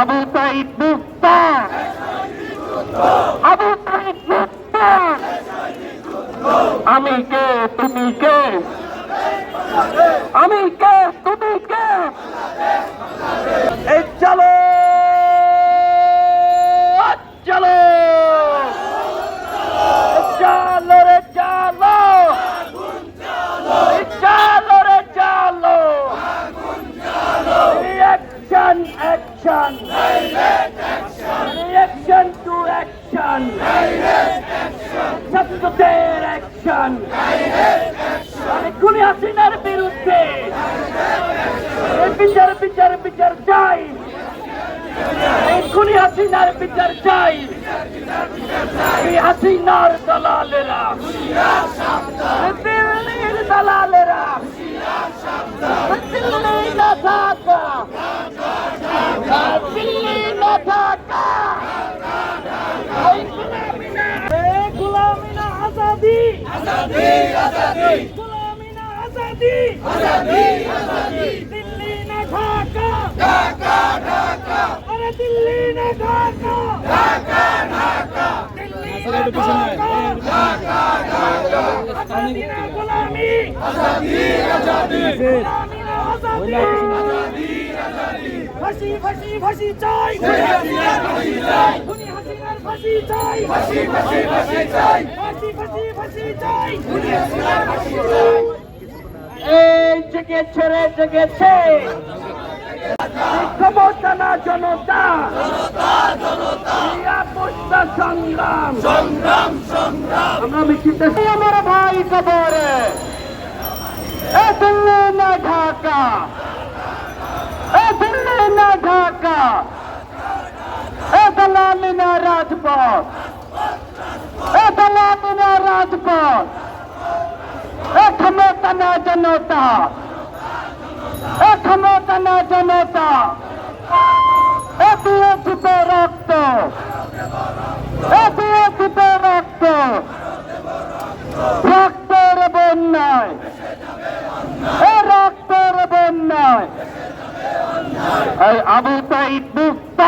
আবু সাইদ মুক্ত। আবু সাইদ মুক্ত। আমি কে তুমি কে? আমি কে তুমি কে এই চলো চলো চলো রে চলো চলো রে চলো Reaction, action. Reaction to action. ছাত্রদের action. আমি খুনি হাসিনার বিরুদ্ধে বিচার বিচার বিচার চাই খুনি হাসিনার বিচার চাই হাসিনার দিল্লির দালালেরা দিল্লি না থাকা দিল্লি না থাকা এই গুলামি না এই গুলামি না আজাদি আজাদি আজাদি গুলামি না আজাদি। দিল্লি না ঢাকা। ঢাকা ঢাকা। আরে দিল্লি না ঢাকা। ঢাকা ঢাকা। দিল্লি না ঢাকা। আজাদি না গোলামি। আজাদি আজাদি। গোলামি না আজাদি। ফাঁসি ফাঁসি ফাঁসি চাই। ফাঁসি চাই ফাঁসি ফাঁসি ফাঁসি চাই ফাঁসি ফাঁসি ফাঁসি চাই খুনি হাসিনার ফাঁসি চাই এই জেগেছে রে জেগেছে ক্ষমতা না জনতা সংগ্রাম সংগ্রাম ঢাকা। এ না রাজপথ। এ দলালি না রাজপথ। এ ক্ষমতা না জনতা। এ ক্ষমতা না জনতা। এ দিয়েছে রক্ত। এ দিয়েছে রক্ত। রক্তের বন্যায়। এ রক্তের বন্যায়। এই আবু সাইদ মুক্ত।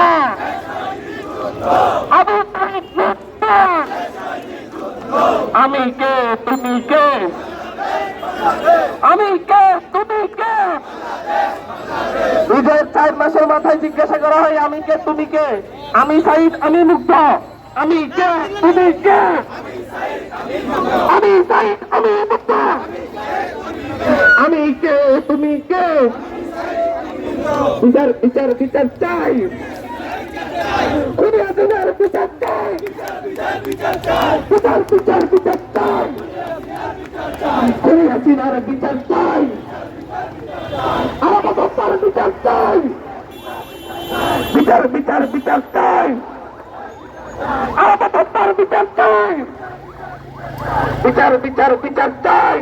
আমি কে? তুমি কে? আমি কে? তুমি কে? ঈদের চার মাসের মাথায় জিজ্ঞাসা করা হয়, আমি কে, তুমি কে? আমি সাইদ, আমি মুগ্ধ। আমি কে? তুমি কে? আমি সাইদ, আমি মুগ্ধ। আমি কে, তুমি কে? বিচার বিচার বিচার চাই খুনি হাসিনার বিচার চাই বিচার বিচার বিচার চাই খুনি হাসিনার বিচার চাই আমাদের তার বিচার চাই বিচার বিচার বিচার চাই